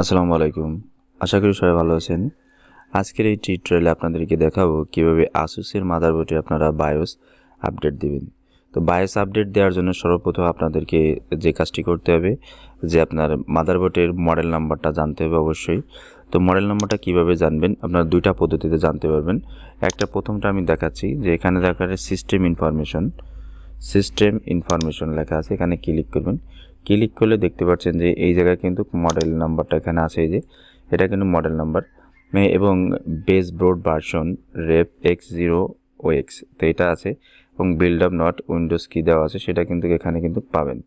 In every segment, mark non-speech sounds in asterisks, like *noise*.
আসসালামু আলাইকুম। আশা করি সবাই ভালো আছেন। আজকের এই টিউটোরিয়ালে আপনাদেরকে দেখাবো কীভাবে আসুসের মাদারবোর্ডে আপনারা বায়োস আপডেট দিবেন। তো বায়োস আপডেট দেওয়ার জন্য সর্বপ্রথম আপনাদেরকে যে কাজটি করতে হবে, যে আপনার মাদারবোর্ডের মডেল নাম্বারটা জানতে হবে অবশ্যই। তো মডেল নাম্বারটা কীভাবে জানবেন, আপনারা দুইটা পদ্ধতিতে জানতে পারবেন। একটা প্রথমটা আমি দেখাচ্ছি, যে এখানে দেখা সিস্টেম ইনফরমেশন সিস্টেম ইনফরমেশন লেখা আছে, এখানে ক্লিক করবেন। ক্লিক করলে দেখতে পাচ্ছেন যে এই জায়গায় কিন্তু মডেল নাম্বারটা এখানে আছে এই যে, এটা কিন্তু মডেল নাম্বার এবং বেস ব্রড ভার্সন রেপ এক্স জিরো ও এক্স তো এটা আছে। এবং বিল্ড আপ নট উইন্ডোজ কি দেওয়া আছে, সেটা কিন্তু এখানে কিন্তু পাবেন।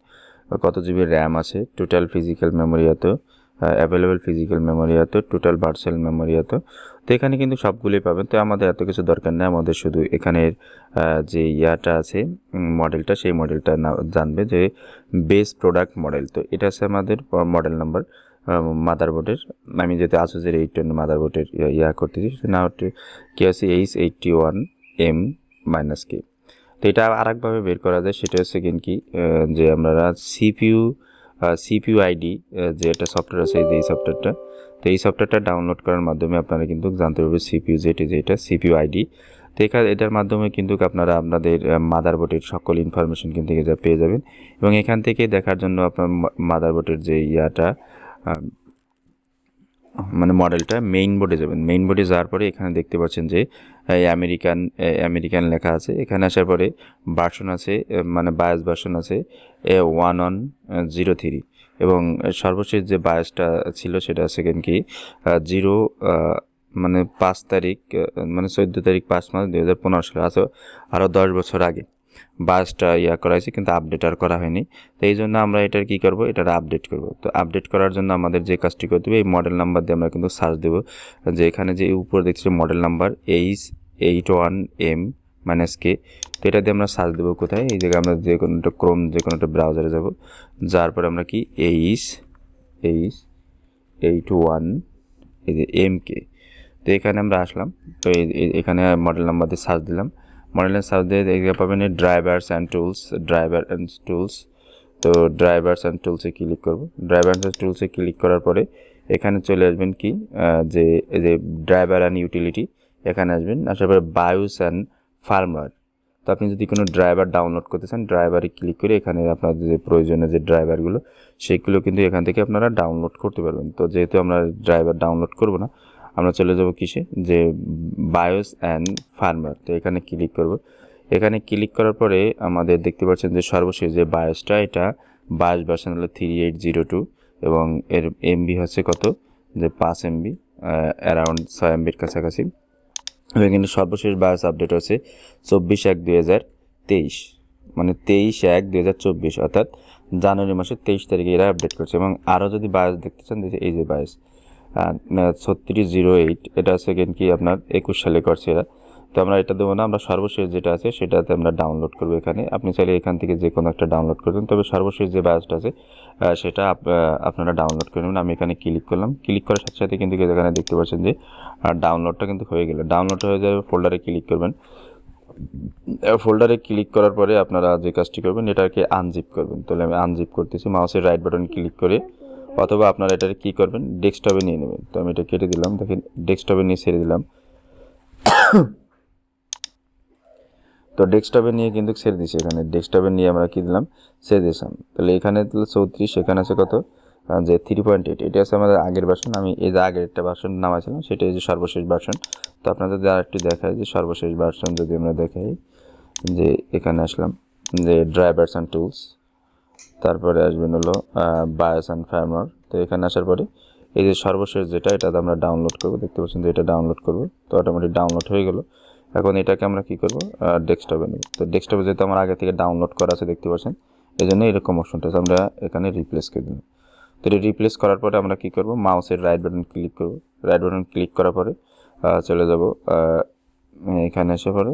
কত জিবি র্যাম আছে টোটাল ফিজিক্যাল মেমোরি এত। অ্যাভেলেবেল ফিজিক্যাল মেমোরি এত টোটাল ভার্চুয়াল মেমোরি এত তো। এখানে কিন্তু সবগুলোই পাবেন। তো আমাদের এত কিছু দরকার নেই। আমাদের শুধু এখানের যে ইয়াটা আছে মডেলটা সেই মডেলটা জানবে যে বেস প্রোডাক্ট মডেল তো এটা আছে আমাদের মডেল নাম্বার মাদারবোর্ডের আমি যেতে আসুসের এইট টেন মাদারবোর্ডের ইয়া করতেছি, না হচ্ছে কি আছে H eighty one M minus K তো এটা আরেকভাবে বের করা যায়, সেটা হচ্ছে কি যে আমরা সিপিইউ সিপিইউ আইডি যে একটা সফটওয়্যার আছে, এই সফটওয়্যারটা তো এই সফটওয়্যারটা ডাউনলোড করার মাধ্যমে আপনারা কিন্তু জানতে পারবেন সিপিউ যেটি, যেটা সিপিউ আইডি। তো এখানে এটার মাধ্যমে কিন্তু আপনারা আপনাদের মাদার বোর্ডের সকল ইনফরমেশন কিন্তু পেয়ে যাবেন। এবং এখান থেকে দেখার জন্য আপনার মাদার বোর্ডের যে ইয়াটা মানে মডেলটা মেইন বোর্ডে যাবেন। মেইন বোর্ডে যাওয়ার পরে এখানে দেখতে পাচ্ছেন যে আমেরিকান আমেরিকান লেখা আছে। এখানে আসার পরে ভার্সন আছে মানে বায়াস ভার্সন আছে ওয়ান ওয়ান জিরো থ্রি এবং সর্বশেষ যে বায়াসটা ছিল সেটা সেকেন্ড কি জিরো মানে পাঁচ তারিখ মানে চোদ্দ তারিখ পাঁচ মাস দু হাজার পনেরো সালে আছে আরও দশ বছর আগে। বাসটা ইয়া করা হয়েছে, কিন্তু আপডেট আর করা হয়নি। তো এই জন্য আমরা এটার কী করব? এটার আপডেট করব। তো আপডেট করার জন্য আমাদের যে কাজটি করতে হবে, এই মডেল নাম্বার দিয়ে আমরা কিন্তু সার্চ দেবো। যে এখানে যে উপরে দেখছি model number H eight one M minus K তো এটা দিয়ে আমরা সার্চ দেবো কোথায়? এই জায়গায় আমরা যে কোনো একটা ক্রোম যে কোনো একটা ব্রাউজারে যাব। যার পরে আমরা কি? এইচ এইচ এইট ওয়ান এই যে এম কে তো এখানে আমরা আসলাম। তো এখানে মডেল নাম্বার দিয়ে সার্চ দিলাম। মডেলের দিয়ে দেখতে পাবেন drivers and tools driver and tools তো ড্রাইভার্স অ্যান্ড টুলসে ক্লিক করব। ড্রাইভার্স অ্যান্ড টুলসে ক্লিক করার পরে এখানে চলে আসবেন কি? যে, এই যে ড্রাইভার অ্যান্ড ইউটিলিটি এখানে আসবেন। আসার পরে বায়োস অ্যান্ড ফার্মার তো আপনি যদি কোনো ড্রাইভার ডাউনলোড করতে চান ড্রাইভারে ক্লিক করে এখানে আপনার যে প্রয়োজনীয় যে ড্রাইভারগুলো সেগুলো কিন্তু এখান থেকে আপনারা ডাউনলোড করতে পারবেন। তো যেহেতু আমরা ড্রাইভার ডাউনলোড করব না আমরা চলে যাব কিসে? যে বায়োস অ্যান্ড ফার্মার তো এখানে ক্লিক করব। এখানে ক্লিক করার পরে আমাদের দেখতে পাচ্ছেন যে সর্বশেষ যে বায়োসটা এটা বায়োস ভার্সন হলো থ্রি এইট জিরো টু এবং এর এমবি হচ্ছে কত? যে পাঁচ এমবি অ্যারাউন্ড ছয় এমবির কাছাকাছি। এবং কিন্তু সর্বশেষ বায়োস আপডেট হচ্ছে চব্বিশ এক দুই হাজার তেইশ। মানে তেইশ এক দুই হাজার চব্বিশ, অর্থাৎ জানুয়ারি মাসের তেইশ তারিখে এরা আপডেট করছে। এবং আরও যদি বায়োস দেখতে চান এই যে বায়োস ছত্রিশ জিরো এইট, এটা সেকেন্ড কি আপনার একুশ সালে করছে এরা। তো আমরা এটা দেবো না, আমরা সর্বশেষ যেটা আছে সেটাতে আমরা ডাউনলোড করব এখানে। আপনি চাইলে এখান থেকে যে কোনো একটা ডাউনলোড করবেন তবে সর্বশেষ যে বায়োসটা আছে সেটা আপনারা ডাউনলোড করে নেবেন। আমি এখানে ক্লিক করলাম। ক্লিক করার সাথে সাথে কিন্তু এখানে দেখতে পাচ্ছেন যে ডাউনলোডটা কিন্তু হয়ে গেল। ডাউনলোড হয়ে যাবে ফোল্ডারে ক্লিক করবেন। ফোল্ডারে ক্লিক করার পরে আপনারা যে কাজটি করবেন, এটাকে আনজিপ করবেন। তাহলে আমি আনজিপ করতেছি মাউসের রাইট বাটন ক্লিক করে অথবা আপনারা এটাকে কী করবেন? ডেস্কটপে নিয়ে নেবেন। তো আমি এটা কেটে দিলাম। দেখেন, ডেস্কটপে নিয়ে ছেড়ে দিলাম। তো ডেস্কটপে নিয়ে কিন্তু ছেড়ে দিচ্ছি এখানে। ডেস্কটপে নিয়ে আমরা কী দিলাম? ছেড়ে দিয়েছিলাম। তাহলে এখানে চৌত্রিশ, এখানে আছে কত? যে থ্রি পয়েন্ট এইট এটা আছে আমাদের আগের ভার্সন আমি এই যে আগের একটা ভার্সন নামাইছিলাম, সেটা যে সর্বশেষ ভার্সন তো আপনাদের আর একটু দেখায় যে সর্বশেষ ভার্সন যদি আমরা দেখাই, যে এখানে আসলাম, যে ড্রাইভার্স অ্যান্ড টুলস তারপরে আসবেন হলো বায়োস অ্যান্ড ফার্মার তো এখানে আসার পরে এই যে সর্বশেষ যেটা এটা আমরা ডাউনলোড করব। দেখতে পাচ্ছেন যে এটা ডাউনলোড করব। তো অটোমেটিক ডাউনলোড হয়ে গেলো। এখন এটাকে আমরা কী করব? ডেস্কটপে নেব। তো ডেস্কটপে যেহেতু আমার আগে থেকে ডাউনলোড করা আছে, দেখতে পাচ্ছেন এই জন্য এরকম অপশনটা আমরা এখানে রিপ্লেস করে দিলাম। তো এটা রিপ্লেস করার পরে আমরা কী করব? মাউসের রাইট বাটন ক্লিক করব। রাইট বাটন ক্লিক করার পরে চলে যাব এখানে এসে পরে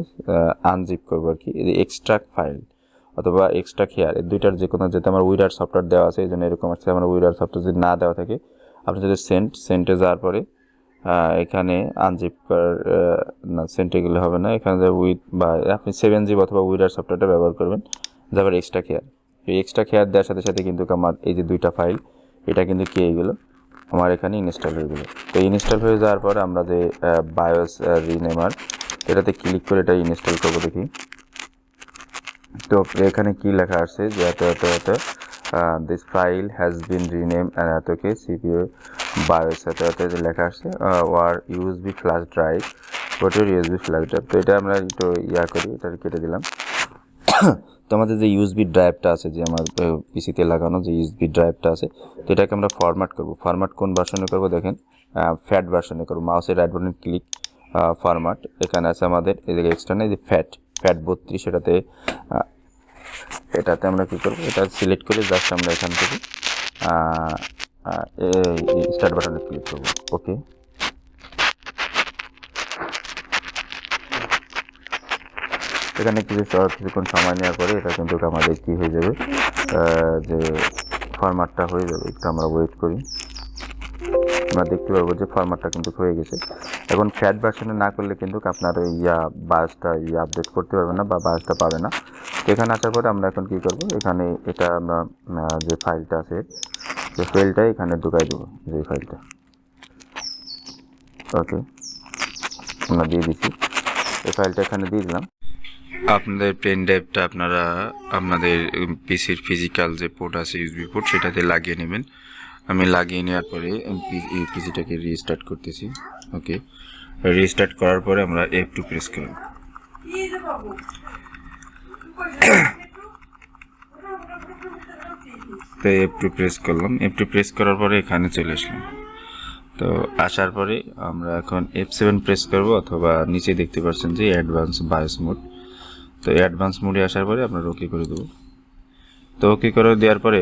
আনজিপ করব আর কি। এই যে এক্সট্রাক্ট ফাইল অথবা এক্সট্রা কেয়ার এই দুইটার যে কোনো, যেহেতু আমার উইডার সফটওয়্যার দেওয়া আছে এই জন্য এরকম আসছে আমার উইডার সফটওয়্যার যদি না দেওয়া থাকে, আপনি যদি সেন্ট সেন্টে যাওয়ার পরে এখানে আনজিপ না সেন্টে গেলে হবে না। এখানে উইথ বা আপনি সেভেন জিব অথবা উইডার সফটওয়্যারটা ব্যবহার করবেন যাবার এক্সট্রা কেয়ার এই এক্সট্রা কেয়ার দেওয়ার সাথে সাথে কিন্তু আমার এই যে দুইটা ফাইল এটা কিন্তু কে হয়ে গেলো? আমার এখানে ইনস্টল হয়ে গেলো। তো ইনস্টল হয়ে যাওয়ার পর আমরা যে বায়োস রিনেমার এটাতে ক্লিক করে এটা ইনস্টল করব দেখি। তো এখানে কি লেখা আসছে যে এত এত এত this file has been rename এতকে CPU BIOS এত এত লেখা আসছে ওয়ার ইউএসবি ফ্ল্যাশ ড্রাইভ ওটার ইউএসবি ফ্ল্যাশ ড্রাইভ তো এটা আমরা একটু ইয়া করি, এটা কেটে দিলাম। *coughs* তো আমাদের যে ইউএসবি ড্রাইভটা আছে যে আমার পিসিতে লাগানো যে ইউএসবি ড্রাইভটা আছে, তো এটাকে আমরা ফরম্যাট করব। ফরম্যাট কোন ভার্সনে করব দেখেন? ফ্যাট ভার্সনে করব। মাউসের রাইট বাটন ক্লিক ফরম্যাট এখানে আছে আমাদের এদিকে এক্সটার্নাল যে ফ্যাট ফ্যাট বত্রিশ, এটাতে এটাতে আমরা কী করব? এটা সিলেক্ট করে জাস্ট আমরা এখান থেকে স্টার্ট বাটনে ক্লিক করব। ওকে এখানে কিছু কিছুক্ষণ সময় নেওয়ার পরে এটা কিন্তু আমাদের কী হয়ে যাবে? যে ফরম্যাটটা হয়ে যাবে, একটু আমরা ওয়েট করি। আমরা দেখতে পারব যে ফরম্যাটটা কিন্তু হয়ে গেছে। এখন ফ্যাট ভার্সনে না করলে কিন্তু আপনার ওই, ইয়া বাসটা ইয়ে আপডেট করতে পারবে না বা বাসটা পাবে না। তো এখানে আসার পরে আমরা এখন কী করব? এখানে এটা আমরা যে ফাইলটা আছে সেই ফাইলটা এখানে ঢুকাই দেবো, যে ফাইলটা ওকে আমরা দিয়ে দিচ্ছি। এই ফাইলটা এখানে দিয়ে দিলাম। আপনাদের পেন ড্রাইভটা আপনারা, আপনাদের পিসির ফিজিক্যাল যে পোর্ট আছে ইউএসবি পোর্ট সেটাতে লাগিয়ে নেবেন। আমি লাগিয়ে নেওয়ার পরে এই পিসিটাকে রিস্টার্ট করতেছি। ওকে রিস্টার্ট করার পরে আমরা এফ টু প্রেস করব। *coughs* তো এফ টু প্রেস করলাম। এফ টু প্রেস করার পরে এখানে চলে আসলাম। তো আসার পরে আমরা এখন এফ সেভেন প্রেস করব অথবা নিচে দেখতে পাচ্ছেন যে অ্যাডভান্স বায়োস মোড তো অ্যাডভান্স মোডে আসার পরে আপনারা ওকে করে দেবো। তো ওকে করে দেওয়ার পরে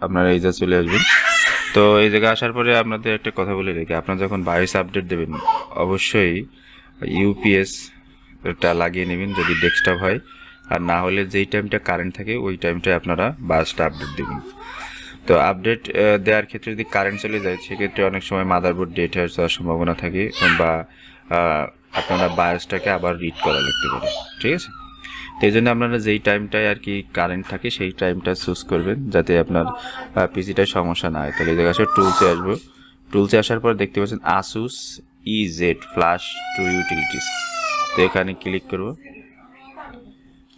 আপনারা এই যা চলে আসবেন। তো এই জায়গায় আসার পরে আপনাদের একটা কথা বলে রেখে। আপনারা যখন বায়োস আপডেট দেবেন, অবশ্যই ইউপিএস টা লাগিয়ে নেবেন যদি ডেস্কটপ হয়। আর না হলে যেই টাইমটা কারেন্ট থাকে, ওই টাইমটায় আপনারা বায়োসটা আপডেট দেবেন। তো আপডেট দেওয়ার ক্ষেত্রে যদি কারেন্ট চলে যায়, সেক্ষেত্রে অনেক সময় মাদারবোর্ড ডেট হয়ে যাওয়ার সম্ভাবনা থাকে। বা আপনারা বায়োসটাকে আবার রিড করা লাগতে পারে। ঠিক আছে? তো এই জন্য আপনারা যেই টাইমটায় আর কি কারেন্ট থাকে, সেই টাইমটা চুজ করবেন, যাতে আপনার পিসিটায় সমস্যা না হয়। তাহলে এই জায়গায় টুলসে আসব। টুলসে আসার পর দেখতে পাচ্ছেন Asus E Z flash two utilities তো এখানে ক্লিক করব।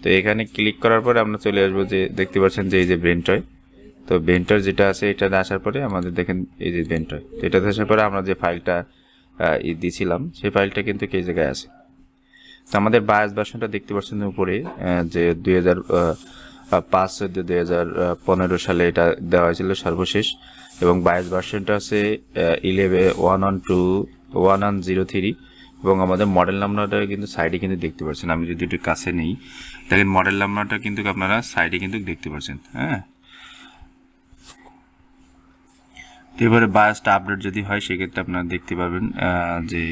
তো এখানে ক্লিক করার পরে আমরা চলে আসব যে, দেখতে পাচ্ছেন যে এই যে ব্রেনটয় তো বেন্টার যেটা আছে এটাতে আসার পরে আমাদের দেখেন এই যে বেন্টার তো এটাতে আসার পরে আমরা যে ফাইলটা ই দিয়েছিলাম সেই ফাইলটা কিন্তু এই জায়গায় আছে। তো আমাদের বায়াস ভার্সনটা দেখতে পাচ্ছেন উপরে যে দুই হাজার পাঁচ চোদ্দ দুই হাজার পনেরো সালে এটা দেওয়া হয়েছিল সর্বশেষ এবং বায়াস ভার্সনটা আছে eleven one one two one one zero three এবং আমাদের মডেল নাম্বারটা কিন্তু সাইডে কিন্তু দেখতে পাচ্ছেন। আমি যদি একটু কাছে নেই দেখেন মডেল নাম্বারটা কিন্তু আপনারা সাইডে কিন্তু দেখতে পাচ্ছেন হ্যাঁ? এবারে বায়াসটা আপডেট যদি হয়, সেক্ষেত্রে আপনারা দেখতে পাবেন যে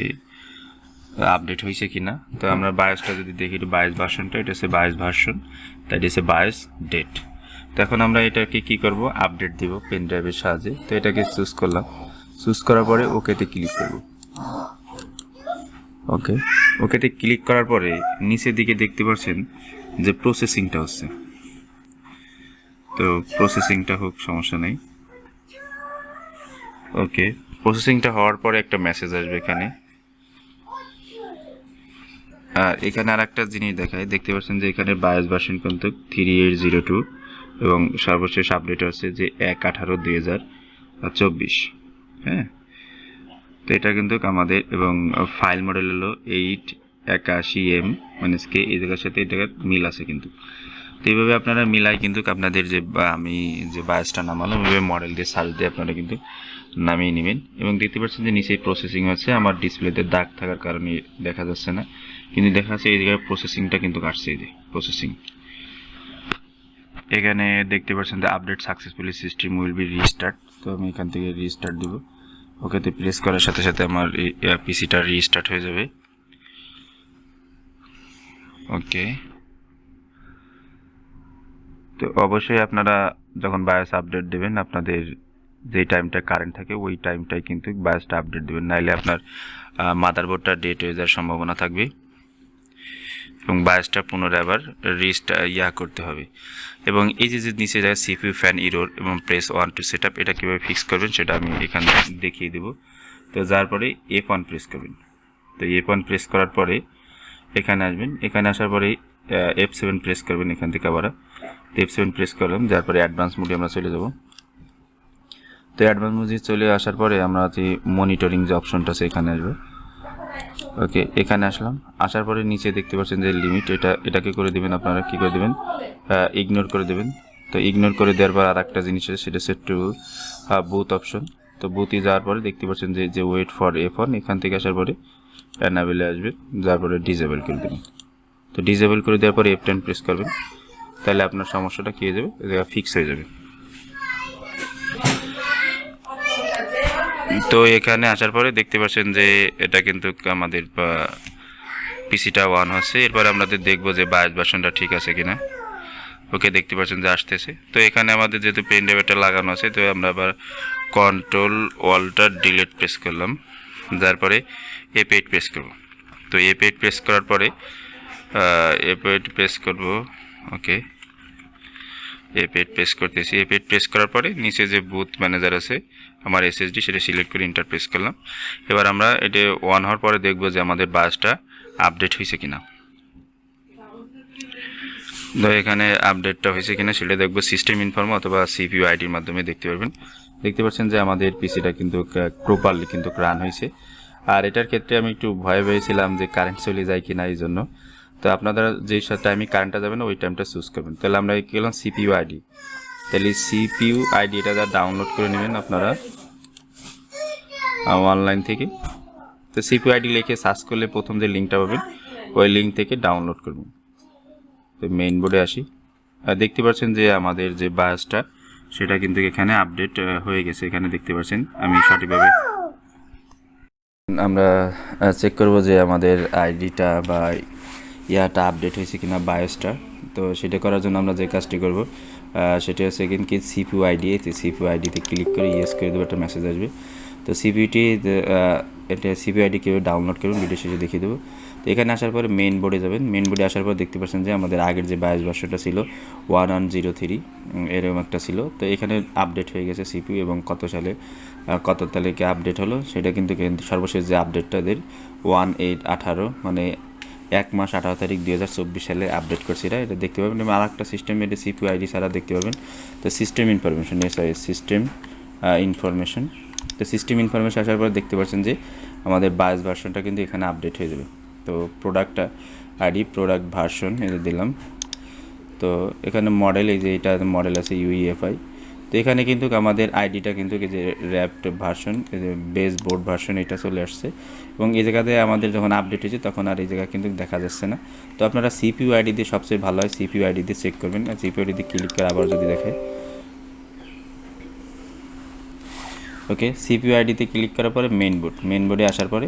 আপডেট হয়েছে কি না তো আমরা বায়োসটা যদি দেখি, একটু বায়োস ভার্সনটা এটা হচ্ছে বায়োস ভার্সন তাই এটা হচ্ছে বায়োস ডেট তো এখন আমরা এটাকে কি করব? আপডেট দিব পেন ড্রাইভের সাহায্যে। তো এটাকে চুজ করলাম। চুজ করার পরে ওকেতে ক্লিক করব। ওকে ওকেতে ক্লিক করার পরে নিচের দিকে দেখতে পাচ্ছেন যে প্রসেসিংটা হচ্ছে। তো প্রসেসিংটা হোক, সমস্যা নেই। ওকে প্রসেসিংটা হওয়ার পরে একটা মেসেজ আসবে এখানে। আর এখানে আর একটা জিনিস দেখায় দেখতে পাচ্ছেন যে এখানে বায়াস ভার্সন কিন্তু থ্রি এইট জিরো টু এবং সর্বশেষ আপডেট হচ্ছে যে এক আঠারো দুই হাজার চব্বিশ হ্যাঁ? তো এটা কিন্তু আমাদের এবং ফাইল মডেল হলো এইট একাশি এম মানে কে এই জায়গার সাথে জায়গার মিল আছে কিন্তু। তো এইভাবে আপনারা মিলাই কিন্তু আপনাদের যে আমি যে বায়াসটা নামালাম, ওইভাবে মডেল দিয়ে সার্চ দিয়ে আপনারা কিন্তু নামিয়ে নেবেন। এবং দেখতে পাচ্ছেন যে নিচে প্রসেসিং আছে আমার ডিসপ্লেতে দাগ থাকার কারণে দেখা যাচ্ছে না। কিন্তু দেখা যাচ্ছে এই জায়গায় প্রসেসিংটা কিন্তু কাটছে এই যে প্রসেসিং এখানে দেখতে পাচ্ছেন যে update successfully system will be restart তো আমি এখান থেকে রিস্টার্ট দিব। ওকেতে প্রেস করার সাথে সাথে আমার পিসিটা রিস্টার্ট হয়ে যাবে। ওকে। তো অবশ্যই আপনারা যখন বায়োস আপডেট দেবেন, আপনাদের যেই টাইমটা কারেন্ট থাকে, ওই টাইমটাই কিন্তু বায়োসটা আপডেট দেবেন। নাইলে আপনার মাদারবোর্ডটা ডেট হয়ে যাওয়ার সম্ভাবনা থাকবে এবং বায়াসটা পুনরায় আবার রিস্ট ইয়া করতে হবে। এবং এই যে যে নিচে যায় সিপিউ ফ্যান ইরোর এবং প্রেস ওয়ান টু সেট এটা কীভাবে ফিক্স করবেন সেটা আমি এখানে দেখিয়ে দেবো। তো যার পরে এফ ওয়ান প্রেস করবেন। তো এফ ওয়ান প্রেস করার পরে এখানে আসবেন। এখানে আসার পরে এফ সেভেন প্রেস করবেন এখান থেকে আবার। এফ সেভেন প্রেস করলাম, যার পরে অ্যাডভান্স মোডে আমরা চলে যাব। তো অ্যাডভান্স মোডে চলে আসার পরে আমরা যে মনিটরিং যে অপশনটা এখানে আসব। ওকে এখানে আসলাম। আসার পরে নিচে দেখতে পাচ্ছেন যে লিমিট এটা, এটাকে করে দেবেন আপনারা, কী করে দেবেন? ইগনোর করে দেবেন। তো ইগনোর করে দেওয়ার পর আর একটা জিনিস সেটা সেট টু বুথ অপশন তো বুথে যাওয়ার পরে দেখতে পাচ্ছেন যে যে ওয়েট ফর এফ অন এখান থেকে আসার পরে অ্যানাবেলে আসবে যার পরে ডিজেবল করে দেবেন। তো ডিজেবল করে দেওয়ার পরে এফ টেন প্রেস করবেন। তাহলে আপনার সমস্যাটা কী হয়ে যাবে? ফিক্স হয়ে যাবে। তো এখানে আসার পরে দেখতে পাচ্ছেন যে এটা কিন্তু আমাদের পিসিটা ওয়ান হচ্ছে। এরপরে আমাদের দেখব যে বায়াস বাসনটা ঠিক আছে কিনা। ওকে দেখতে পাচ্ছেন যে আসতেছে। তো এখানে আমাদের যেহেতু পেন ড্রাইভারটা লাগানো আছে, তো আমরা আবার কন্ট্রোল ওয়ালটা ডিলিট প্রেস করলাম। যার পরে এ পেড প্রেস করব। তো এ পেড প্রেস করার পরে এ পেড প্রেস করব। ওকে। এ পেড প্রেস করতেছি। এ পেড প্রেস করার পরে নিচে যে বুথ ম্যানেজার আছে, আমার এসএসডি সেটা সিলেক্ট করে ইন্টার প্রেস করলাম। এবার আমরা এটা ওয়ান হওয়ার পরে দেখব যে আমাদের বাসটা আপডেট হয়েছে কিনা। তো এখানে আপডেটটা হয়েছে কিনা সেটা দেখব সিস্টেম ইনফর্ম অথবা সিপিইউ আইডির মাধ্যমে দেখতে পারবেন। দেখতে পাচ্ছেন যে আমাদের পিসিটা কিন্তু প্রপারলি কিন্তু রান হয়েছে। আর এটার ক্ষেত্রে আমি একটু ভয় পেয়েছিলাম যে কারেন্ট চলে যায় কিনা এই জন্য। তো আপনারা যেই টাইমে কারেন্টটা যাবে না, ওই টাইমটা চুজ করবেন। তাহলে আমরা কি গেলাম সিপিইউ আইডি তাহলে সিপিইউ আইডি এটা ডাউনলোড করে নেবেন আপনারা অনলাইন থেকে। তো সিপিইউ আইডি লিখে সার্চ করলে প্রথম যে লিঙ্কটা পাবেন, ওই লিঙ্ক থেকে ডাউনলোড করবেন। তো মেইন বোর্ডে আসি। দেখতে পাচ্ছেন যে আমাদের যে বায়াসটা সেটা কিন্তু এখানে আপডেট হয়ে গেছে। এখানে দেখতে পাচ্ছেন, আমি সঠিকভাবে আমরা চেক করব যে আমাদের আইডিটা বা ইয়াটা আপডেট হয়েছে কিনা বায়োসটা তো সেটা করার জন্য আমরা যে কাজটি করব সেটা হচ্ছে কিন্তু কি সিপিউ আইডি সিপিউ আইডিতে ক্লিক করে ইয়েস করে দেবো একটা মেসেজ আসবে। তো সিপিউটি এটা সিপিউ আইডি কীভাবে ডাউনলোড করবেন ভিডিও শেষে দেখিয়ে দেবো। তো এখানে আসার পরে মেন বোর্ডে যাবেন। মেন বোর্ডে আসার পর দেখতে পাচ্ছেন যে আমাদের আগের যে বায়াস বর্ষটা ছিল ওয়ান ওয়ান জিরো থ্রি এরকম একটা ছিল। তো এখানে আপডেট হয়ে গেছে সিপিউ এবং কত সালে কত তারিখে আপডেট হলো, সেটা কিন্তু সর্বশেষ যে আপডেটটা এদের ওয়ান এইট আঠারো মানে এক মাস আঠারো তারিখ দুই হাজার চব্বিশ সালে আপডেট করছি, এটা এটা দেখতে পাবেন এবং আর একটা সিস্টেম এটা সিপিউ আইডি ছাড়া দেখতে পাবেন তো system information sorry system information তো সিস্টেম ইনফরমেশন আসার পর দেখতে পাচ্ছেন যে আমাদের বায়াস ভার্সনটা কিন্তু এখানে আপডেট হয়ে যাবে। তো প্রোডাক্টটা আইডি প্রোডাক্ট ভার্সন এটা দিলাম। তো এখানে মডেল এই যে এটা মডেল আছে ইউইএফআই এখানে কিন্তু আমাদের আইডিটা কিন্তু যে র্যাপড ভার্সন বেস বোর্ড ভার্সন এটা চলে আসছে। এবং এই জায়গাতে আমাদের যখন আপডেট হয়েছে, তখন আর এই জায়গা কিন্তু দেখা যাচ্ছে না। তো আপনারা সিপিউ আইডি দিয়ে সবচেয়ে ভালো হয় সিপিউ আইডি দিয়ে চেক করবেন। আর সিপিউ আইডি দিয়ে ক্লিক করে আবার যদি দেখে। ওকে সিপিউ আইডিতে ক্লিক করার পরে মেন বোর্ড মেন বোর্ডে আসার পরে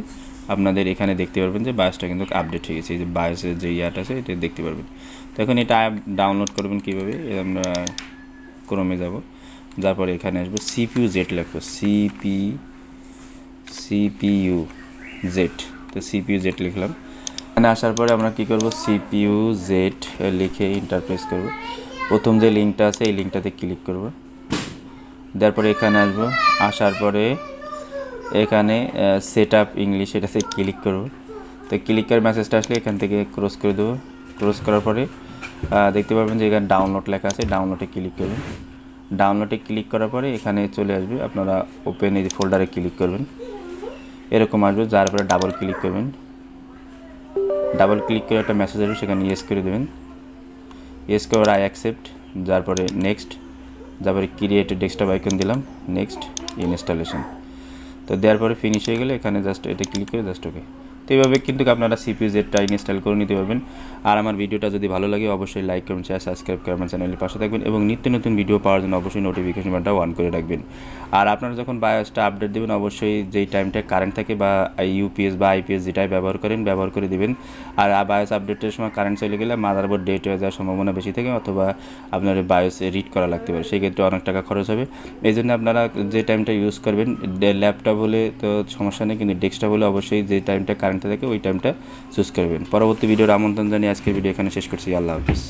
আপনাদের এখানে দেখতে পারবেন যে বায়োসটা কিন্তু আপডেট হয়ে গেছে। এই যে বায়োসের যে ইয়াটা আছে, এটা দেখতে পারবেন। তো এখন এটা ডাউনলোড করবেন কীভাবে? আমরা ক্রমে যাব। তারপরে এখানে আসব সিপিইউ জেড লিখব। সিপি সিপিইউ জেড তো সিপিইউ জেড লিখলাম। এখানে আসার পরে আমরা কি করব? সিপিইউ জেড লিখে ইন্টারপ্রেস করব। প্রথম যে লিঙ্কটা আছে, এই লিঙ্কটাতে ক্লিক করব। তারপরে এখানে আসব। আসার পরে এখানে সেট আপ ইংলিশ এটাতে ক্লিক করব। তো ক্লিক করে মেসেজটা আসলে এখান থেকে ক্রস করে দেবো। ক্রস করার পরে দেখতে পাবেন যে এখানে ডাউনলোড লেখা আছে ডাউনলোডে ক্লিক করবেন ডাউনলোডে ক্লিক করার পরে এখানে চলে আসবে। আপনারা ওপেন এই ফোল্ডারে ক্লিক করবেন। এরকম আসবে, যার পরে ডাবল ক্লিক করবেন। ডাবল ক্লিক করে একটা মেসেজ আসবে, সেখানে ইয়েস করে দেবেন। ইয়েস করে আই অ্যাকসেপ্ট যার পরে নেক্সট তারপরে ক্রিয়েট ডেস্কটপ আইকন দিলাম নেক্সট ইনস্টলেশন তো দেওয়ার পরে ফিনিশ হয়ে গেলে এখানে জাস্ট এটা ক্লিক করে জাস্ট ওকে তো এইভাবে কিন্তু আপনারা সিপিউ জেডটা ইনস্টল করে নিতে পারবেন। আর আমার ভিডিওটা যদি ভালো লাগে, অবশ্যই লাইক করুন শেয়ার সাবস্ক্রাইব করে আমার চ্যানেলের পাশে থাকবেন এবং নিত্য নতুন ভিডিও পাওয়ার জন্য অবশ্যই নোটিফিকেশন বাটনটা অন করে রাখবেন। আর আপনারা যখন বায়োসটা আপডেট দেবেন, অবশ্যই যেই টাইমটা কারেন্ট থাকে বা ইউপিএস বা আইপিএস যেটাই ব্যবহার করেন, ব্যবহার করে দিবেন। আর বায়োস আপডেটের সময় কারেন্ট চলে গেলে মাদারবোর্ড ডেট হয়ে যাওয়ার সম্ভাবনা বেশি থাকে অথবা আপনার বায়োস রিড করা লাগতে পারে সেই ক্ষেত্রে অনেক টাকা খরচ হবে। এই জন্য আপনারা যে টাইমটা ইউজ করবেন ল্যাপটপ হলে তো সমস্যা নেই, কিন্তু ডেস্কটপ হলে অবশ্যই যে টাইমটা কারেন্ট টাইমটা থাকে ওই টাইমটা চুজ করবেন। পরবর্তী ভিডিওর আমন্ত্রণ জানিয়ে আজকের ভিডিও এখানে শেষ করছি। আল্লাহ হাফিজ।